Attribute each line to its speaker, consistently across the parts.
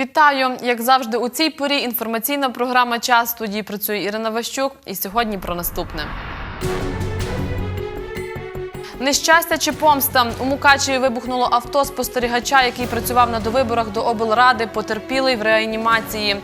Speaker 1: Вітаю! Як завжди, у цій порі інформаційна програма Час студії працює Ірина Ващук. І сьогодні про наступне. Нещастя чи помста у Мукачеві вибухнуло авто спостерігача, який працював на довиборах до облради, потерпілий в реанімації.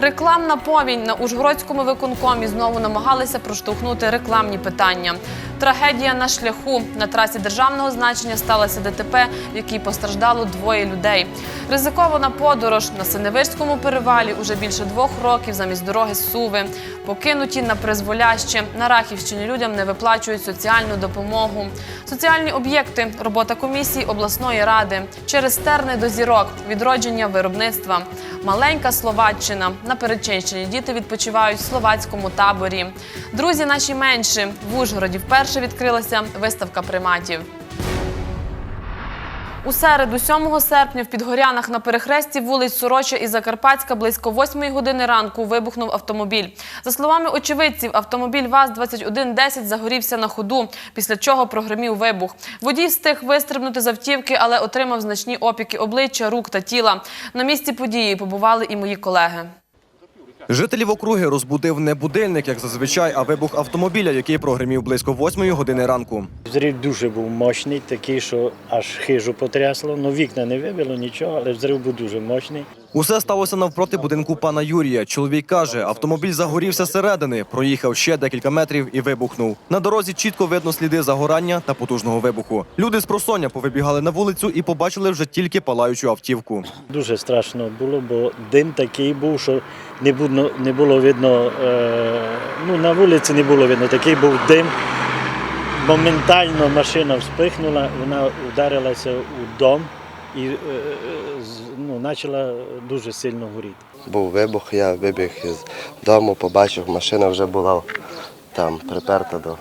Speaker 1: Рекламна повінь на Ужгородському виконкомі знову намагалися проштовхнути рекламні питання. Трагедія на шляху на трасі державного значення сталося ДТП, в якій постраждало двоє людей. Ризикована подорож на Синевирському перевалі уже більше двох років замість дороги Суви. Покинуті на призволяще. На Рахівщині людям не виплачують соціальну допомогу. Соціальні об'єкти, робота комісії обласної ради, через терни до зірок, відродження виробництва. Маленька Словаччина. На Перечинщині діти відпочивають в словацькому таборі. Друзі наші менші. В Ужгороді вперше відкрилася виставка приматів. У середу, 7 серпня, в Підгорянах на перехресті вулиць Сороча і Закарпатська близько 8 години ранку вибухнув автомобіль. За словами очевидців, автомобіль ВАЗ-2110 загорівся на ходу, після чого прогремів вибух. Водій встиг вистрибнути з автівки, але отримав значні опіки обличчя, рук та тіла. На місці події побували і мої колеги.
Speaker 2: Жителів округи розбудив не будильник, як зазвичай, а вибух автомобіля, який прогримів близько 8 години ранку.
Speaker 3: Взрив дуже був мощний, такий, що аж хижу потрясло. Ну, вікна не вибило нічого, але взрив був дуже мощний.
Speaker 2: Усе сталося навпроти будинку пана Юрія. Чоловік каже, автомобіль загорівся зсередини, проїхав ще декілька метрів і вибухнув. На дорозі чітко видно сліди загорання та потужного вибуху. Люди з просоння повибігали на вулицю і побачили вже тільки палаючу автівку.
Speaker 3: Дуже страшно було, бо дим такий був, що не було, не було видно, е, ну, на вулиці не було видно, такий був дим. Моментально машина вспихнула, вона ударилася у дом і е, ну, почала дуже сильно горіти.
Speaker 4: Був вибух, я вибіг із дому, побачив, машина вже була там приперта до,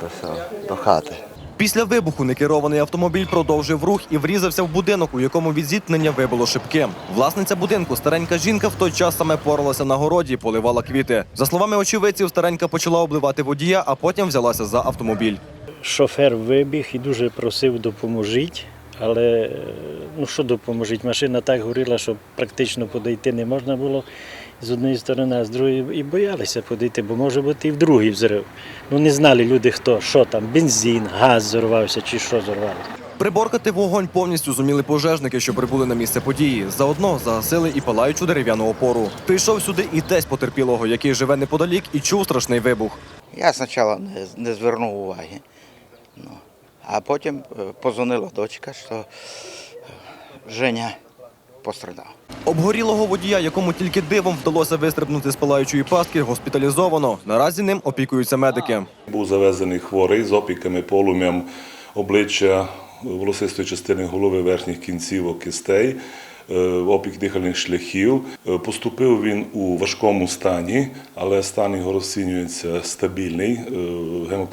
Speaker 4: до, до хати.
Speaker 2: Після вибуху некерований автомобіль продовжив рух і врізався в будинок, у якому від зіткнення вибило шибки. Власниця будинку, старенька жінка, в той час саме поралася на городі, поливала квіти. За словами очевидців, старенька почала обливати водія, а потім взялася за автомобіль.
Speaker 3: Шофер вибіг і дуже просив допоможіть. Але е, ну що допоможіть? Машина так горіла, що практично подійти не можна було з однієї сторони, а з другої і боялися подійти, бо може бути і в другий взрив. Ну не знали люди, хто, що там, бензин, газ зорвався чи що зорвалося.
Speaker 2: Приборкати вогонь повністю зуміли пожежники, що прибули на місце події. Заодно загасили і палаючу дерев'яну опору. Прийшов сюди і тесть потерпілого, який живе неподалік, і чув страшний вибух.
Speaker 5: Я спочатку не, не звернув уваги. А потім позвонила дочка, що Женя пострадав.
Speaker 2: Обгорілого водія, якому тільки дивом вдалося вистрибнути з палаючої пастки, госпіталізовано. Наразі ним опікуються медики.
Speaker 6: Був завезений хворий з опіками, полум'ям обличчя, волосистої частини голови, верхніх кінцівок, кистей, е, опік дихальних шляхів. Е, Поступив він у важкому стані, але стан його розцінюється стабільний, е, е,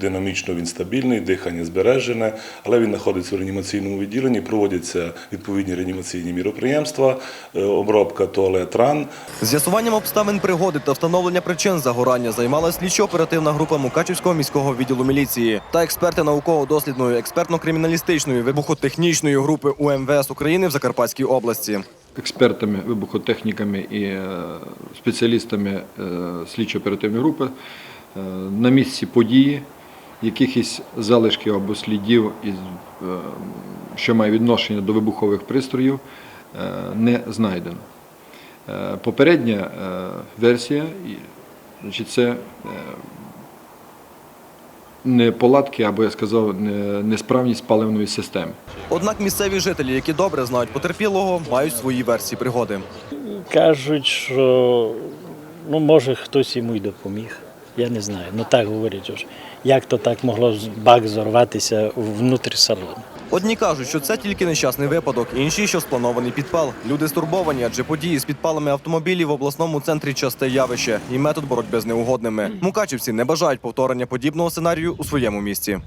Speaker 6: динамічно він стабільний, дихання збережене, але він знаходиться в реанімаційному відділенні, проводяться відповідні реанімаційні міроприємства, е, обробка туалет ран.
Speaker 2: З'ясуванням обставин пригоди та встановлення причин загорання займалася слідчо-оперативна група Мукачівського міського відділу міліції та експерти науково-дослідної експертно-криміналістичної вибухотехнічної групи УМВС України в Закарпатській області.
Speaker 7: експертами, вибухотехніками і е, спеціалістами е, слідчо-оперативної групи е, на місці події якихось залишків або слідів, що має відношення до вибухових пристроїв, не знайдено. Попередня версія, значить, це неполадки, або я сказав, несправність паливної системи.
Speaker 2: Однак місцеві жителі, які добре знають потерпілого, мають свої версії пригоди.
Speaker 3: Кажуть, що ну, може хтось йому й допоміг. Я не знаю. Ну так говорять, що як то так могло бак зорватися внутрі салону.
Speaker 2: Одні кажуть, що це тільки нещасний випадок, інші, що спланований підпал. Люди стурбовані, адже події з підпалами автомобілів в обласному центрі часте явище і метод боротьби з неугодними. Мукачівці не бажають повторення подібного сценарію у своєму місті.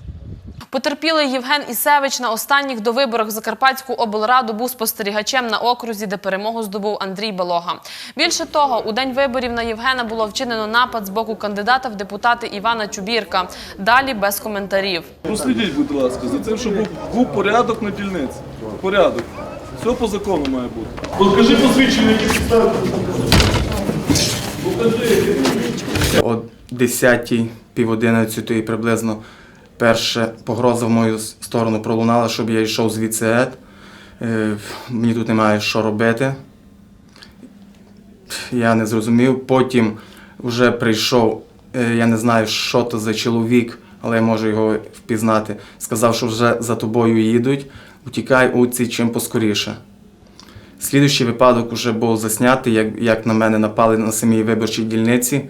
Speaker 1: Потерпілий Євген Ісевич на останніх довиборах в Закарпатську облраду був спостерігачем на окрузі, де перемогу здобув Андрій Балога. Більше того, у день виборів на Євгена було вчинено напад з боку кандидата в депутати Івана Чубірка. Далі без коментарів.
Speaker 8: Прослідіть, будь ласка, за тим, щоб був, порядок на дільниці. Порядок. Все по закону має бути. Покажи посвідчення, які підстави.
Speaker 9: О 10 пів 11 приблизно перша погроза в мою сторону пролунала, щоб я йшов звідси геть. Е, Мені тут немає що робити. Я не зрозумів. Потім вже прийшов, е, я не знаю, що то за чоловік, але я можу його впізнати. Сказав, що вже за тобою їдуть. Утікай уці чим поскоріше. Слідуючий випадок вже був заснятий, як, як на мене напали на самій виборчій дільниці,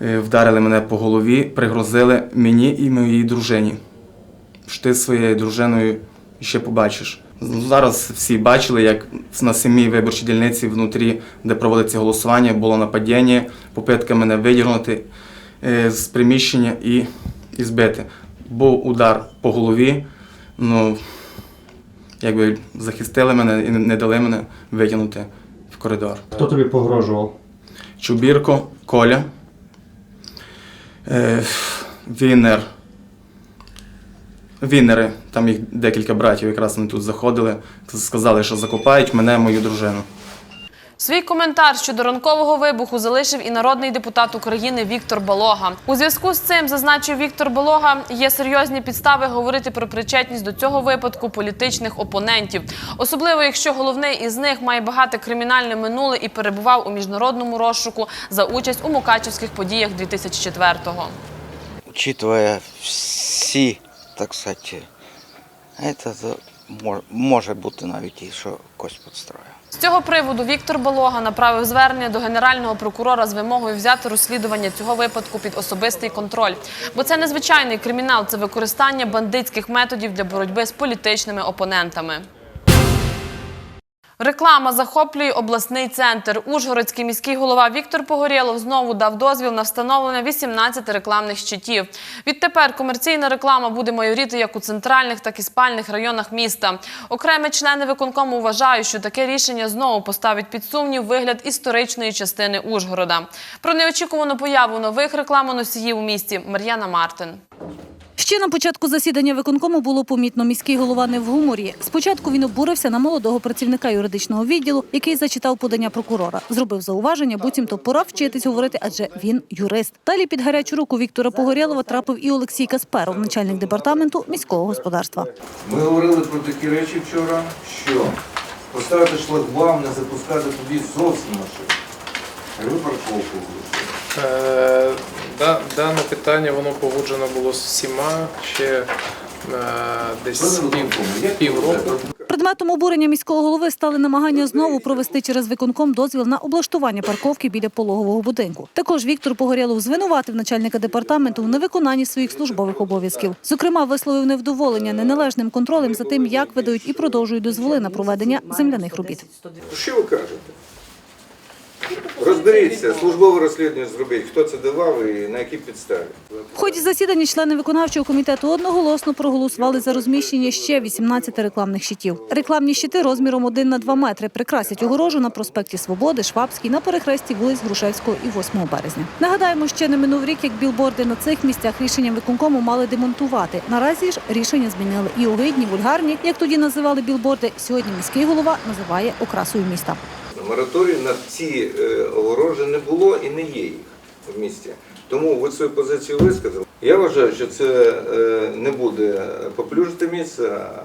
Speaker 9: вдарили мене по голові, пригрозили мені і моїй дружині. Що ти своєю дружиною ще побачиш. Ну, Зараз всі бачили, як на самій виборчій дільниці внутрі, де проводиться голосування, було нападіння, попитка мене видірнути е, з приміщення і, і збити. Був удар по голові. Ну, якби захистили мене і не дали мене витягнути в коридор.
Speaker 10: Хто тобі погрожував?
Speaker 9: Чубірко, Коля, е, Вінер. Вінери, там їх декілька братів якраз вони тут заходили, сказали, що закопають мене, мою дружину.
Speaker 1: Свій коментар щодо ранкового вибуху залишив і народний депутат України Віктор Балога. У зв'язку з цим зазначив Віктор Балога, є серйозні підстави говорити про причетність до цього випадку політичних опонентів, особливо якщо головний із них має багате кримінальне минуле і перебував у міжнародному розшуку за участь у мукачівських подіях 2004-го.
Speaker 11: Учитывая всі, так сказати, це може бути навіть і що когось підстроїв.
Speaker 1: З цього приводу Віктор Болога направив звернення до генерального прокурора з вимогою взяти розслідування цього випадку під особистий контроль. Бо це незвичайний кримінал, це використання бандитських методів для боротьби з політичними опонентами. Реклама захоплює обласний центр. Ужгородський міський голова Віктор Погорєлов знову дав дозвіл на встановлення 18 рекламних щитів. Відтепер комерційна реклама буде майоріти як у центральних, так і спальних районах міста. Окремі члени виконкому вважають, що таке рішення знову поставить під сумнів вигляд історичної частини Ужгорода. Про неочікувану появу нових рекламоносіїв у місті Мар'яна Мартин.
Speaker 5: Ще на початку засідання виконкому було помітно міський голова не в гуморі. Спочатку він обурився на молодого працівника юридичного відділу, який зачитав подання прокурора. Зробив зауваження, буцімто пора вчитись говорити, адже він юрист. Далі під гарячу руку Віктора Погорєлова трапив і Олексій Касперов, начальник департаменту міського господарства.
Speaker 12: Ми говорили про такі речі вчора, що поставити шлагбаум, не запускати туди зовсім машин. А ви парковку.
Speaker 13: Е, Дане питання воно погоджено було з всіма ще е, десь півроку.
Speaker 5: Предметом обурення міського голови стали намагання знову провести через виконком дозвіл на облаштування парковки біля пологового будинку. Також Віктор Погорєлов звинуватив начальника департаменту в невиконанні своїх службових обов'язків. Зокрема, висловив невдоволення неналежним контролем за тим, як видають і продовжують дозволи на проведення земляних робіт.
Speaker 12: Що ви кажете? Розберіться, службове розслідування зробіть, хто це давав і на якій підставі.
Speaker 5: В ході засідання члени виконавчого комітету одноголосно проголосували за розміщення ще 18 рекламних щитів. Рекламні щити розміром 1 на 2 метри прикрасять огорожу на проспекті Свободи, Швабській, на перехресті вулиць Грушевського і 8 березня. Нагадаємо, ще не минув рік, як білборди на цих місцях рішенням виконкому мали демонтувати. Наразі ж рішення змінили і огидні, вульгарні, як тоді називали білборди. Сьогодні міський голова називає окрасою міста.
Speaker 12: Мораторію на ці е, огорожі не було і не є їх в місті. Тому ви свою позицію висказали. Я вважаю, що це е, не буде поплюжити місце, а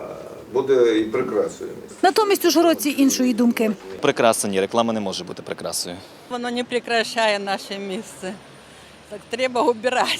Speaker 12: буде і прикрасою місця.
Speaker 5: Натомість ужгородці іншої думки.
Speaker 14: Прикраса ні, реклама не може бути прикрасою.
Speaker 15: Воно не прикрашає наше місце. Так треба обирати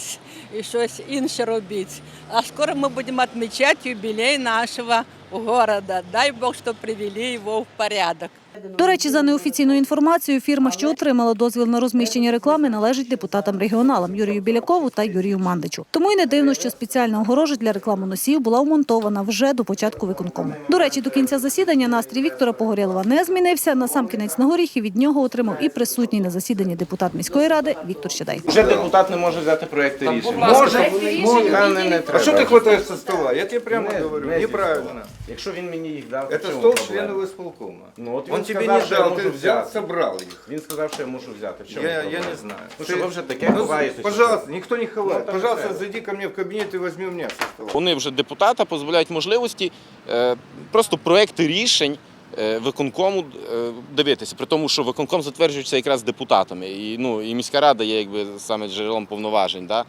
Speaker 15: і щось інше робити. А скоро ми будемо відмічати юбілей нашого города. Дай Бог, що привели його в порядок.
Speaker 5: До речі, за неофіційною інформацією, фірма, що отримала дозвіл на розміщення реклами, належить депутатам-регіоналам Юрію Білякову та Юрію Мандичу. Тому й не дивно, що спеціальна огорожа для рекламоносіїв була вмонтована вже до початку виконкому. До речі, до кінця засідання настрій Віктора Погорєлова не змінився. На сам кінець на горіхи від нього отримав і присутній на засіданні депутат міської ради Віктор Щедай.
Speaker 11: Вже депутат не може взяти проекти рішень.
Speaker 12: Може, може.
Speaker 11: не, не
Speaker 12: А що ти хватаєш со стола? Я тебе прямо говорю, неправильно.
Speaker 11: Якщо він мені їх дав,
Speaker 12: Это стол членов исполкома.
Speaker 11: Ну, от він
Speaker 12: тебе
Speaker 11: сказав,
Speaker 12: не
Speaker 11: що я
Speaker 12: дал,
Speaker 11: можу
Speaker 12: ты
Speaker 11: взяти.
Speaker 12: собрал их.
Speaker 11: Він сказав, що я можу взяти. В чому
Speaker 12: Я, я
Speaker 11: проблема?
Speaker 12: не знаю.
Speaker 11: Ну,
Speaker 12: Ты-
Speaker 11: що ви вже таке
Speaker 12: Ну,
Speaker 11: ховаєте?
Speaker 12: Пожалуйста, никто не ховает.
Speaker 11: Ну, так
Speaker 12: Пожалуйста,
Speaker 11: треба.
Speaker 12: зайди ко мне в кабинет и возьми у меня со стола.
Speaker 16: Вони вже депутата позбавляють можливості е, просто проекти рішень
Speaker 17: е, виконкому е, дивитися, при тому, що виконком затверджується якраз депутатами. І, ну, і міська рада є якби саме джерелом повноважень. Да?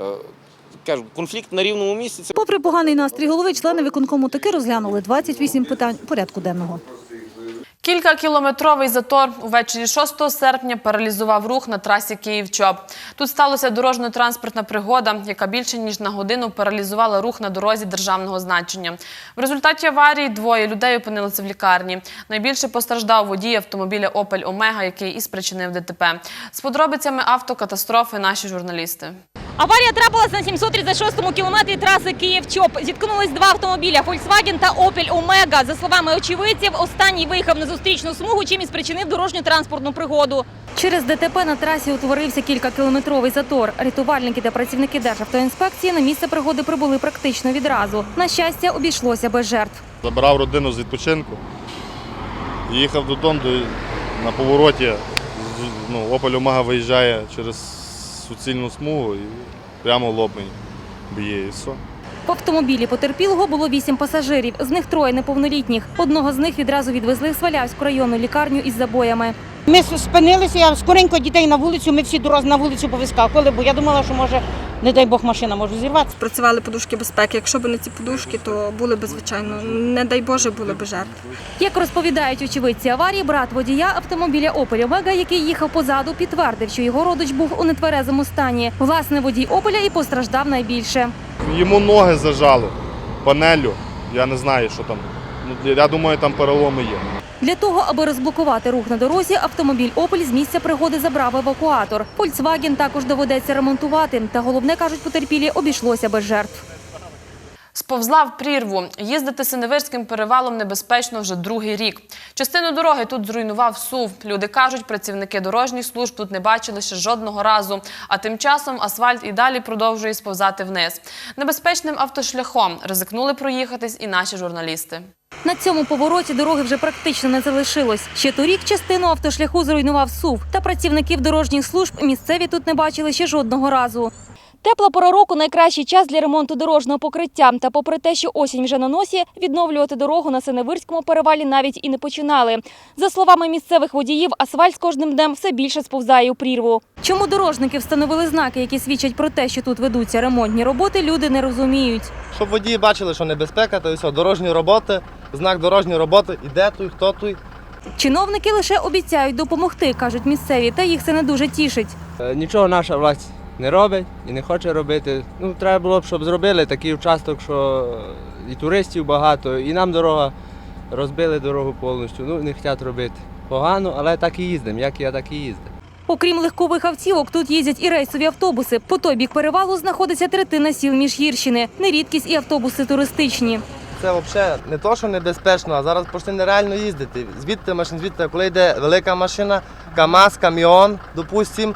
Speaker 17: Е, Кажу, конфлікт на рівному місці це
Speaker 18: Попри поганий настрій голови, члени виконкому таки розглянули 28 питань порядку денного.
Speaker 1: Кількакілометровий затор увечері 6 серпня паралізував рух на трасі Київ-Чоп. Тут сталася дорожньо-транспортна пригода, яка більше ніж на годину паралізувала рух на дорозі державного значення. В результаті аварії двоє людей опинилися в лікарні. Найбільше постраждав водій автомобіля Опель Омега, який і спричинив ДТП. З подробицями автокатастрофи наші журналісти.
Speaker 19: Аварія трапилась на 736-му кілометрі траси Київ-Чоп. Зіткнулись два автомобіля Volkswagen та Opel Omega. За словами очевидців, останній виїхав на зустрічну смугу, чим і спричинив дорожню транспортну пригоду.
Speaker 18: Через ДТП на трасі утворився кількакілометровий затор. Рятувальники та працівники Державтоінспекції на місце пригоди прибули практично відразу. На щастя, обійшлося без жертв.
Speaker 8: Забирав родину з відпочинку. Їхав додому на повороті. Ну, Opel Omega виїжджає через суцільну смугу і прямо лоб мені б'є і все.
Speaker 18: В автомобілі потерпілого було вісім пасажирів, з них троє неповнолітніх. Одного з них відразу відвезли в Свалявську районну лікарню із забоями.
Speaker 20: Ми спинилися, я скоренько дітей на вулицю, ми всі дороз на вулицю повискакували, бо я думала, що може, не дай Бог, машина може зірватися.
Speaker 21: Працювали подушки безпеки. Якщо б не ці подушки, то були б звичайно, не дай Боже, були б жертви.
Speaker 18: Як розповідають очевидці аварії, брат водія автомобіля Opel Omega, який їхав позаду, підтвердив, що його родич був у нетверезому стані. Власне, водій Опеля і постраждав найбільше.
Speaker 8: Йому ноги зажало панелю. Я не знаю, що там. Ну, я думаю, там переломи є.
Speaker 18: Для того, аби розблокувати рух на дорозі, автомобіль Опель з місця пригоди забрав евакуатор. Volkswagen також доведеться ремонтувати. Та головне, кажуть потерпілі, обійшлося без жертв.
Speaker 1: Сповзла в прірву. Їздити Синевирським перевалом небезпечно вже другий рік. Частину дороги тут зруйнував СУВ. Люди кажуть, працівники дорожніх служб тут не бачили ще жодного разу. А тим часом асфальт і далі продовжує сповзати вниз. Небезпечним автошляхом ризикнули проїхатись і наші журналісти.
Speaker 18: На цьому повороті дороги вже практично не залишилось. Ще торік частину автошляху зруйнував СУВ. Та працівників дорожніх служб місцеві тут не бачили ще жодного разу.
Speaker 19: Тепла пора року найкращий час для ремонту дорожнього покриття. Та попри те, що осінь вже на носі, відновлювати дорогу на Синевирському перевалі навіть і не починали. За словами місцевих водіїв, асфальт з кожним днем все більше сповзає у прірву.
Speaker 18: Чому дорожники встановили знаки, які свідчать про те, що тут ведуться ремонтні роботи, люди не розуміють.
Speaker 16: Щоб водії бачили, що небезпека, то і все, дорожні роботи, знак дорожньої роботи, іде той, хто той.
Speaker 18: Чиновники лише обіцяють допомогти, кажуть місцеві, та їх це не дуже тішить.
Speaker 16: Е, Нічого наша власть не робить і не хоче робити. Ну, треба було б, щоб зробили такий участок, що і туристів багато, і нам дорога розбили дорогу повністю. Ну, не хочуть робити. Погано, але так і їздимо, як я, так і їздив.
Speaker 18: Окрім легкових автівок, тут їздять і рейсові автобуси. По той бік перевалу знаходиться третина сіл Міжгірщини. Не рідкість і автобуси туристичні.
Speaker 16: Це взагалі не то, що небезпечно, а зараз почти нереально їздити. Звідти машин, звідти, коли йде велика машина, КАМАЗ, каміон, допустим,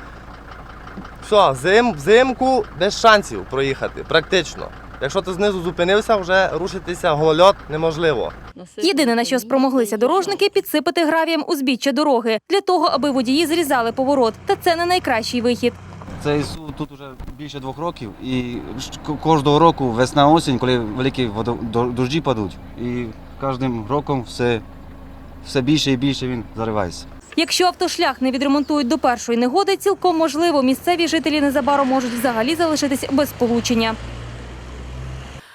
Speaker 16: все, зим, взимку без шансів проїхати, практично. Якщо ти знизу зупинився, вже рушитися голольот неможливо.
Speaker 18: Єдине, на що спромоглися дорожники, підсипати гравієм узбіччя дороги для того, аби водії зрізали поворот. Та це не найкращий вихід.
Speaker 22: Цей суд тут вже більше двох років, і кожного року весна осінь, коли великі водо- до- дощі падуть, і кожним роком все, все більше і більше він заривається.
Speaker 18: Якщо автошлях не відремонтують до першої негоди, цілком можливо, місцеві жителі незабаром можуть взагалі залишитись без сполучення.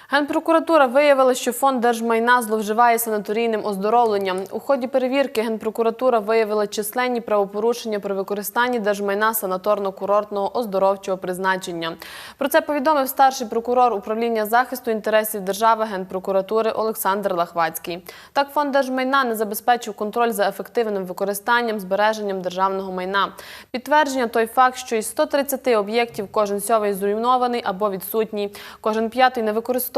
Speaker 1: Генпрокуратура виявила, що фонд держмайна зловживає санаторійним оздоровленням. У ході перевірки Генпрокуратура виявила численні правопорушення при використанні держмайна санаторно-курортного оздоровчого призначення. Про це повідомив старший прокурор управління захисту інтересів держави Генпрокуратури Олександр Лахвацький. Так, фонд держмайна не забезпечив контроль за ефективним використанням збереженням державного майна. Підтвердження той факт, що із 130 об'єктів кожен сьомий зруйнований або відсутній, кожен п'ятий не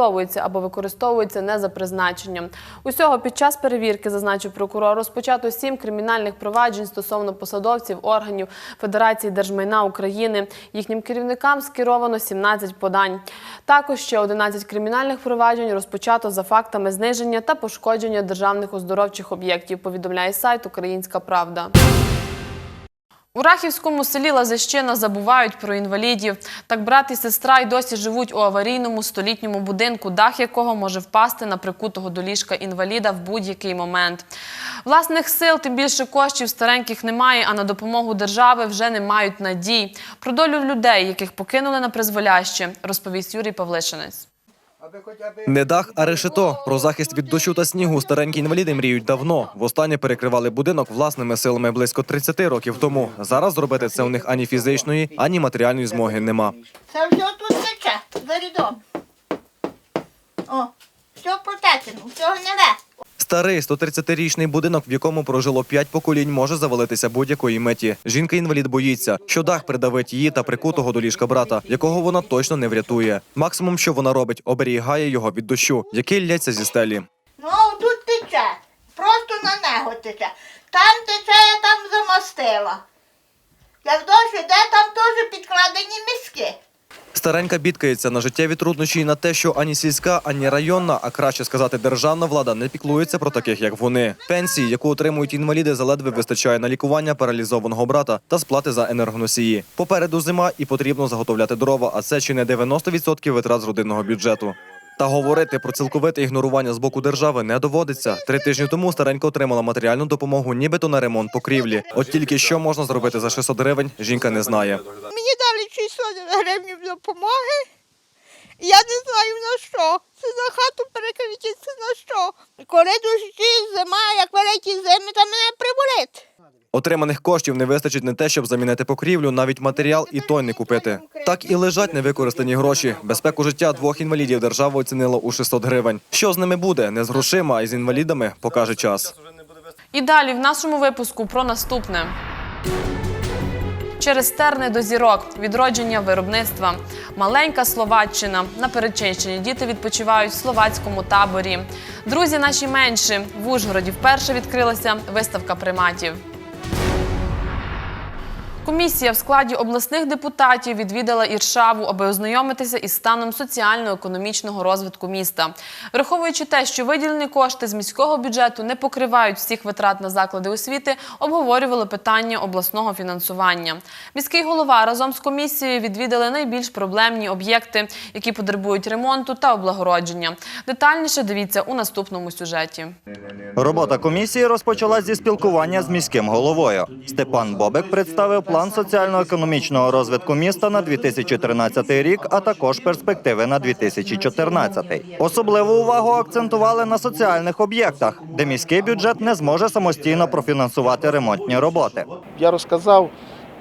Speaker 1: використовується або використовується не за призначенням. Усього під час перевірки, зазначив прокурор, розпочато сім кримінальних проваджень стосовно посадовців органів Федерації держмайна України. Їхнім керівникам скеровано 17 подань. Також ще 11 кримінальних проваджень розпочато за фактами зниження та пошкодження державних оздоровчих об'єктів. Повідомляє сайт Українська Правда. У Рахівському селі Лазищина забувають про інвалідів. Так брат і сестра й досі живуть у аварійному столітньому будинку, дах якого може впасти на прикутого до ліжка інваліда в будь-який момент. Власних сил, тим більше коштів стареньких немає, а на допомогу держави вже не мають надій. Про долю людей, яких покинули на призволяще, розповість Юрій Павлишинець.
Speaker 2: Не дах, а решето. Про захист від дощу та снігу старенькі інваліди мріють давно. Востаннє перекривали будинок власними силами близько 30 років тому. Зараз зробити це у них ані фізичної, ані матеріальної змоги нема.
Speaker 23: Це все тут тече, за рідом. О, все протечено, не гниле.
Speaker 2: Старий 130-річний будинок, в якому прожило 5 поколінь, може завалитися будь-якої меті. Жінка-інвалід боїться, що дах придавить її та прикутого до ліжка брата, якого вона точно не врятує. Максимум, що вона робить, оберігає його від дощу, який лється зі стелі.
Speaker 23: Ну, тут тече, просто на нього тече. Там тече, я там замостила. Як дощ іде, там теж підкладені миски.
Speaker 2: Старенька бідкається на життєві труднощі і на те, що ані сільська, ані районна, а краще сказати, державна влада не піклується про таких, як вони. Пенсії, яку отримують інваліди, заледве вистачає на лікування паралізованого брата та сплати за енергоносії. Попереду зима і потрібно заготовляти дрова, а це чи не 90% витрат з родинного бюджету. Та говорити про цілковите ігнорування з боку держави не доводиться. Три тижні тому старенька отримала матеріальну допомогу, нібито на ремонт покрівлі. От тільки що можна зробити за 600 гривень, жінка не знає.
Speaker 23: Мені 600 гривень допомоги. Я не знаю на що. Це за хату перекриті, це на що. Коли дощі, зима, як великі зими, то мене приболить.
Speaker 2: Отриманих коштів не вистачить не те, щоб замінити покрівлю, навіть матеріал і той не купити. Так і лежать невикористані гроші. Безпеку життя двох інвалідів держава оцінила у 600 гривень. Що з ними буде? Не з грошима, а й з інвалідами, покаже час.
Speaker 1: І далі в нашому випуску про наступне. Через терни до зірок, відродження виробництва. Маленька Словаччина. На Перечинщині діти відпочивають в словацькому таборі. Друзі наші менші. В Ужгороді вперше відкрилася виставка приматів. Комісія в складі обласних депутатів відвідала Іршаву, аби ознайомитися із станом соціально-економічного розвитку міста. Враховуючи те, що виділені кошти з міського бюджету не покривають всіх витрат на заклади освіти, обговорювали питання обласного фінансування. Міський голова разом з комісією відвідали найбільш проблемні об'єкти, які потребують ремонту та облагородження. Детальніше дивіться у наступному сюжеті.
Speaker 24: Робота комісії розпочалась зі спілкування з міським головою. Степан Бобик представив план соціально-економічного розвитку міста на 2013 рік, а також перспективи на 2014. Особливу увагу акцентували на соціальних об'єктах, де міський бюджет не зможе самостійно профінансувати ремонтні роботи.
Speaker 25: Я розказав,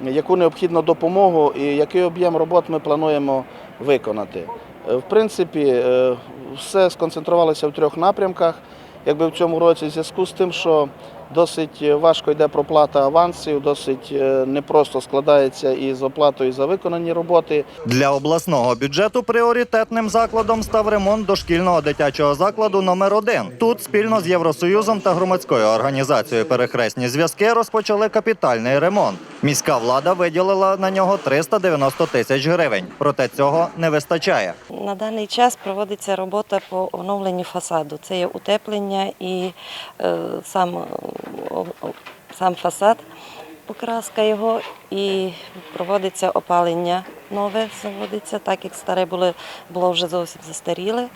Speaker 25: яку необхідну допомогу і який об'єм робот ми плануємо виконати. Е, В принципі, е, все сконцентрувалося в трьох напрямках. Якби в цьому році в зв'язку з тим, що досить важко йде проплата авансів, досить е, непросто складається із оплатою за виконані роботи.
Speaker 24: Для обласного бюджету пріоритетним закладом став ремонт дошкільного дитячого закладу номер 1 Тут спільно з Євросоюзом та громадською організацією Перехресні зв'язки розпочали капітальний ремонт. Міська влада виділила на нього 390 тисяч гривень. Проте цього не вистачає.
Speaker 26: На даний час проводиться робота по оновленню фасаду. Це є утеплення і е, сам, о- сам фасад, покраска його, і проводиться опалення нове, заводиться, так як старе було, було вже зовсім застаріле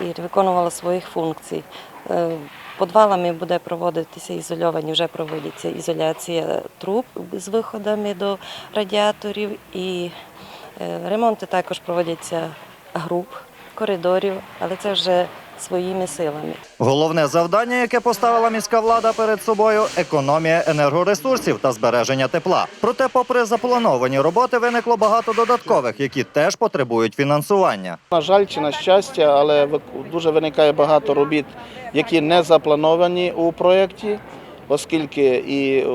Speaker 26: і виконувало своїх функцій. Е, Подвалами буде проводитися ізольовані, вже проводиться ізоляція труб з виходами до радіаторів і Е, Ремонти також проводяться груп, коридорів, але це вже своїми силами.
Speaker 24: Головне завдання, яке поставила міська влада перед собою економія енергоресурсів та збереження тепла. Проте, попри заплановані роботи, виникло багато додаткових, які теж потребують фінансування.
Speaker 25: На жаль, чи на щастя, але дуже виникає багато робіт, які не заплановані у проєкті, оскільки і е,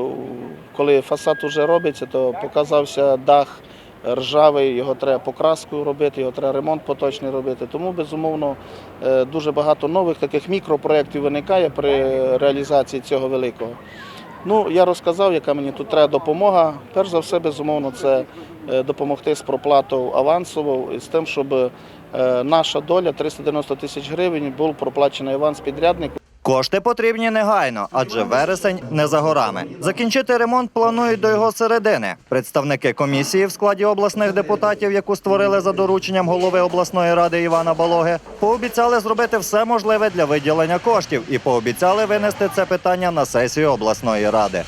Speaker 25: коли фасад вже робиться, то показався дах ржавий, його треба покраскою робити, його треба ремонт поточний робити. Тому, безумовно, е, дуже багато нових таких мікропроєктів виникає при реалізації цього великого. Ну, я розказав, яка мені тут треба допомога. Перш за все, безумовно, це е, допомогти з проплатою авансово і з тим, щоб е, наша доля 390 тисяч гривень був проплачений аванс підряднику.
Speaker 24: Кошти потрібні негайно, адже вересень не за горами. Закінчити ремонт планують до його середини. Представники комісії в складі обласних депутатів, яку створили за дорученням голови обласної ради Івана Балоги, пообіцяли зробити все можливе для виділення коштів і пообіцяли винести це питання на сесію обласної ради.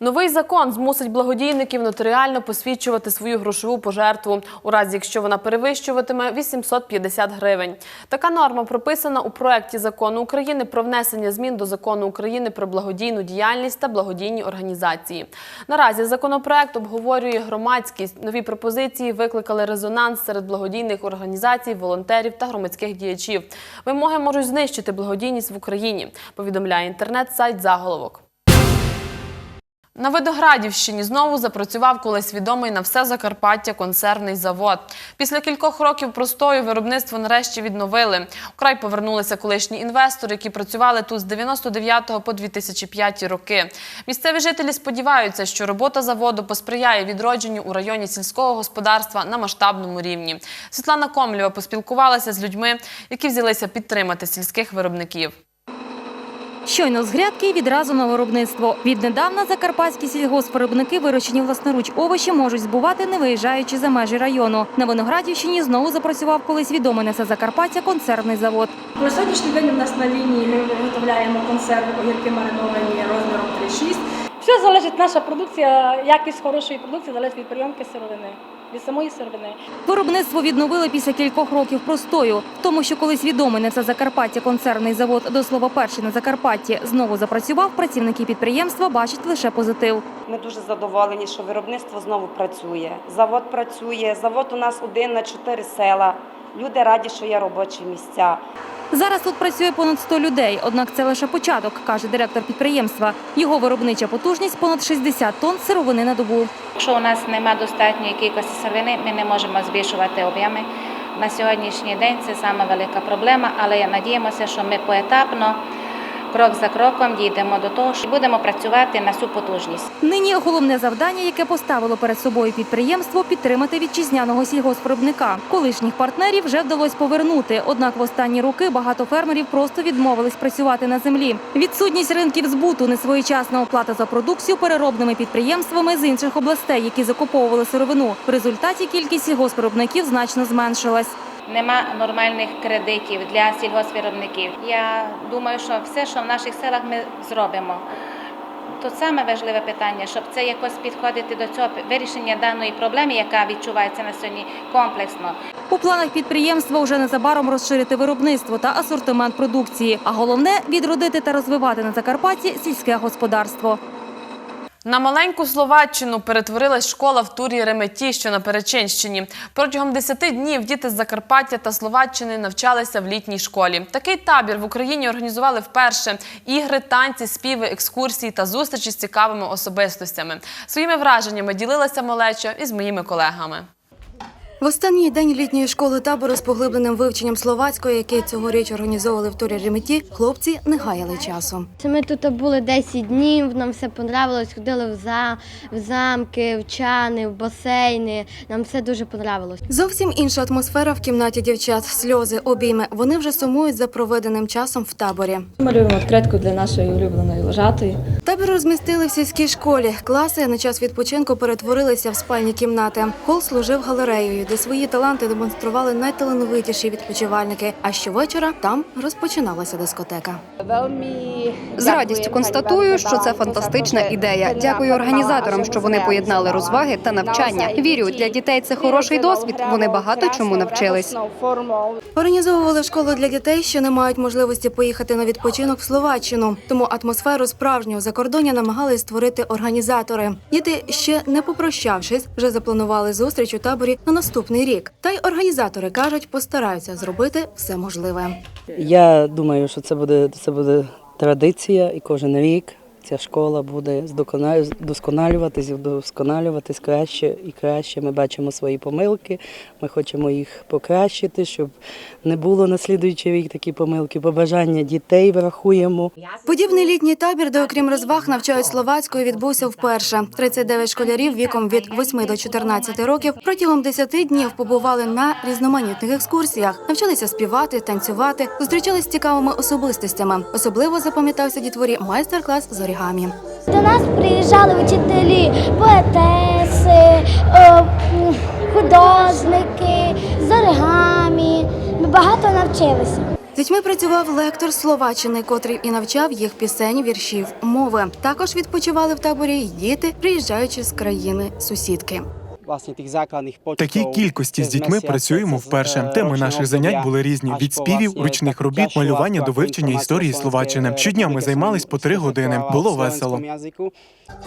Speaker 1: Новий закон змусить благодійників нотаріально посвідчувати свою грошову пожертву, у разі якщо вона перевищуватиме 850 гривень. Така норма прописана у проекті закону України про внесення змін до закону України про благодійну діяльність та благодійні організації. Наразі законопроект обговорює громадськість. Нові пропозиції викликали резонанс серед благодійних організацій, волонтерів та громадських діячів. Вимоги можуть знищити благодійність в Україні. Повідомляє інтернет-сайт заголовок. На Видоградівщині знову запрацював колись відомий на все Закарпаття консервний завод. Після кількох років простою виробництво нарешті відновили. Вкрай повернулися колишні інвестори, які працювали тут з 99 по 2005 роки. Місцеві жителі сподіваються, що робота заводу посприяє відродженню у районі сільського господарства на масштабному рівні. Світлана Комлєва поспілкувалася з людьми, які взялися підтримати сільських виробників.
Speaker 18: Щойно з грядки відразу на виробництво. Віднедавна закарпатські сільгоспвиробники вирощені власноруч овочі можуть збувати, не виїжджаючи за межі району. На Виноградівщині знову запрацював колись відомий на Закарпаття консервний завод.
Speaker 21: На сьогоднішній день у нас на лінії ми виготовляємо консерви огірки мариновані розміром 3,6.
Speaker 27: Все залежить наша продукція, якість хорошої продукції залежить від прийомки сировини, від самої сировини.
Speaker 18: Виробництво відновили після кількох років простою. В тому, що колись відомий на все Закарпаття консервний завод до слова перший на Закарпатті знову запрацював, працівники підприємства бачать лише позитив.
Speaker 28: Ми дуже задоволені, що виробництво знову працює. Завод працює. Завод у нас один на чотири села. Люди раді, що є робочі місця.
Speaker 18: Зараз тут працює понад 100 людей, однак це лише початок, каже директор підприємства. Його виробнича потужність понад 60 тонн сировини на добу.
Speaker 29: Якщо у нас немає достатньої кількості сировини, ми не можемо збільшувати об'єми. На сьогоднішній день це саме велика проблема, але надіємося, що ми поетапно, крок за кроком дійдемо до того, що будемо працювати на всю потужність.
Speaker 18: Нині головне завдання, яке поставило перед собою підприємство, підтримати вітчизняного сільгоспвиробника. Колишніх партнерів вже вдалося повернути. Однак в останні роки багато фермерів просто відмовились працювати на землі. Відсутність ринків збуту, несвоєчасна оплата за продукцію переробними підприємствами з інших областей, які закуповували сировину. В результаті кількість сільгоспвиробників значно зменшилась.
Speaker 29: Нема нормальних кредитів для сільгоспвиробників. Я думаю, що все, що в наших селах ми зробимо. То саме важливе питання, щоб це якось підходити до цього вирішення даної проблеми, яка відчувається на сьогодні комплексно.
Speaker 18: У планах підприємства вже незабаром розширити виробництво та асортимент продукції. А головне відродити та розвивати на Закарпатті сільське господарство.
Speaker 1: На маленьку Словаччину перетворилась школа в турі Реметі, що на Перечинщині. Протягом 10 днів діти з Закарпаття та Словаччини навчалися в літній школі. Такий табір в Україні організували вперше. Ігри, танці, співи, екскурсії та зустрічі з цікавими особистостями. Своїми враженнями ділилася малеча із моїми колегами.
Speaker 30: В останній день літньої школи табору з поглибленим вивченням словацької, який цьогоріч організовували в турі Реметі, хлопці не гаяли часу.
Speaker 31: Ми тут були 10 днів, нам все понравилось, ходили в, за, в замки, в чани, в басейни. Нам все дуже понравилось.
Speaker 30: Зовсім інша атмосфера в кімнаті дівчат, сльози, обійми. Вони вже сумують за проведеним часом в таборі.
Speaker 32: Малюємо відкритку для нашої улюбленої вожатої.
Speaker 30: Табір розмістили в сільській школі. Класи на час відпочинку перетворилися в спальні кімнати. Хол служив галереєю, де свої таланти демонстрували найталановитіші відпочивальники. А щовечора там розпочиналася дискотека.
Speaker 33: З радістю констатую, що це фантастична ідея. Дякую організаторам, що вони поєднали розваги та навчання. Вірю, для дітей це хороший досвід. Вони багато чому навчились.
Speaker 30: Організовували школу для дітей, що не мають можливості поїхати на відпочинок в Словаччину. Тому атмосферу справжнього закордоння намагались створити організатори. Діти ще не попрощавшись, вже запланували зустріч у таборі на наступний рік. Та й організатори кажуть, постараються зробити все можливе.
Speaker 34: Я думаю, що це буде це буде традиція, і кожен рік
Speaker 35: ця школа буде здокона- вдосконалюватись, краще і краще. Ми бачимо свої помилки, ми хочемо їх покращити, щоб не було на слідуючий рік такі помилки. Побажання дітей врахуємо.
Speaker 30: Подібний літній табір, де окрім розваг навчають словацькою, відбувся вперше. 39 школярів віком від 8 до 14 років протягом 10 днів побували на різноманітних екскурсіях, навчалися співати, танцювати, зустрічались з цікавими особистостями. Особливо запам'ятався дітворі майстер-клас з орігамі.
Speaker 31: До нас приїжджали вчителі, поетеси, художники, з оригамі. Ми багато навчилися.
Speaker 30: З дітьми працював лектор Словаччини, котрий і навчав їх пісень, віршів, мови. Також відпочивали в таборі й діти, приїжджаючи з країни сусідки.
Speaker 36: Такій кількості з дітьми працюємо вперше. Теми наших занять були різні: від співів, ручних робіт, малювання до вивчення історії Словаччини. Щодня ми займались по три години. Було весело.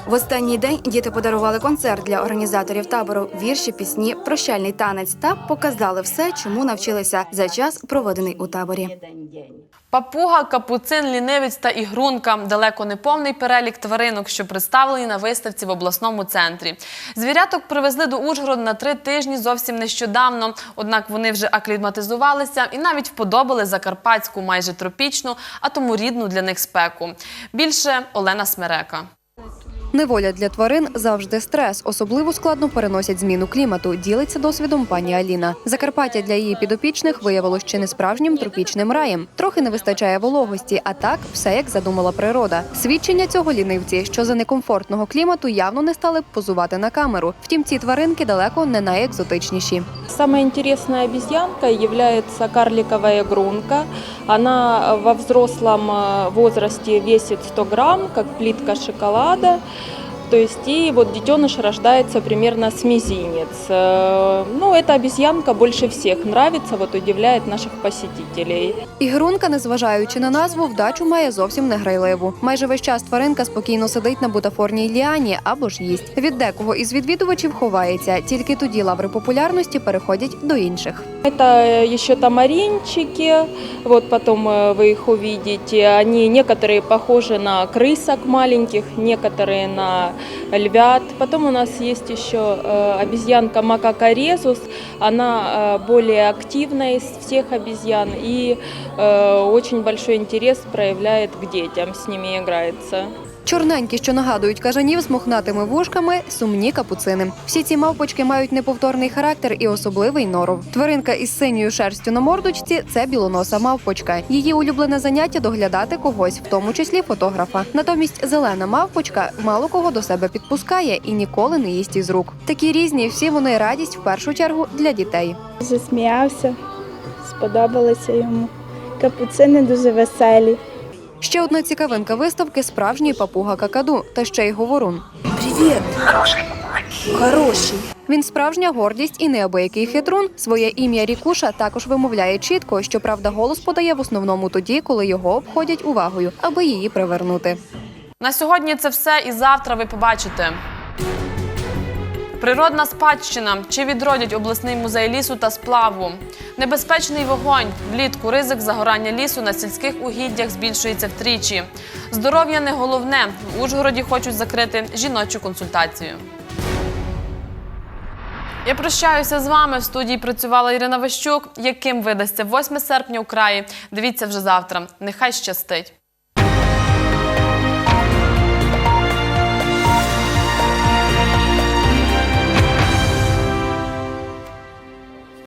Speaker 30: В останній день діти подарували концерт для організаторів табору, вірші, пісні, прощальний танець та показали все, чому навчилися за час, проведений у таборі.
Speaker 1: Папуга, капуцин, лінивець та ігрунка далеко не повний перелік тваринок, що представлені на виставці в обласному центрі. Звіряток привезли до Ужгорода на три тижні зовсім нещодавно. Однак вони вже акліматизувалися і навіть вподобали закарпатську, майже тропічну, а тому рідну для них спеку. Більше Олена Смерека.
Speaker 33: Неволя для тварин завжди стрес. Особливо складно переносять зміну клімату. Ділиться досвідом пані Аліна. Закарпаття для її підопічних виявилось чи не справжнім тропічним раєм. Трохи не вистачає вологості, а так все як задумала природа. Свідчення цього лінивці, що за некомфортного клімату явно не стали б позувати на камеру. Втім, ці тваринки далеко не найекзотичніші.
Speaker 32: Самая интересная обезьянка является карликовая грунка. Она во взрослом э, возрасте весит 100 грамм, как плитка шоколада. То есть и вот детеныш рождается примерно с мизинец. Э, Ну, эта обезьянка больше всех нравится, вот удивляет наших посетителей.
Speaker 33: Ігрунка, незважаючи на назву, вдачу має зовсім не грайливу. Майже весь час тваринка спокійно сидить на бутафорній ліані або ж їсть. Від декого із відвідувачів ховається, тільки тоді лаври популярності переходять до інших.
Speaker 32: Это еще тамаринчики, вот потом э, вы их увидите. Они некоторые похожи на крысок маленьких, некоторые на львят. Потом у нас есть еще э, обезьянка макака резус. Она э, более активная из всех обезьян и очень большой интерес проявляет к детям, с ними играется.
Speaker 33: Чорненькі, що нагадують кажанів з мохнатими вушками, сумні капуцини. Всі ці мавпочки мають неповторний характер і особливий норов. Тваринка із синьою шерстю на мордочці це білоноса мавпочка. Її улюблене заняття доглядати когось, в тому числі фотографа. Натомість зелена мавпочка мало кого до себе підпускає і ніколи не їсть із рук. Такі різні, всі вони радість в першу чергу для дітей.
Speaker 37: Засміявся, сподобалося йому. Капуцини дуже веселі.
Speaker 33: Ще одна цікавинка виставки справжній папуга какаду, та ще й говорун.
Speaker 37: Привіт! Хороший.
Speaker 33: Він справжня гордість і неабиякий хитрун. Своє ім'я Рікуша також вимовляє чітко. Щоправда, голос подає в основному тоді, коли його обходять увагою, аби її привернути.
Speaker 1: На сьогодні це все і завтра ви побачите. Природна спадщина. Чи відродять обласний музей лісу та сплаву? Небезпечний вогонь. Влітку ризик загорання лісу на сільських угіддях збільшується втричі. Здоров'я не головне. В Ужгороді хочуть закрити жіночу консультацію. Я прощаюся з вами. В студії працювала Ірина Ващук. Яким видасться 8 серпня у краї? Дивіться вже завтра. Нехай щастить.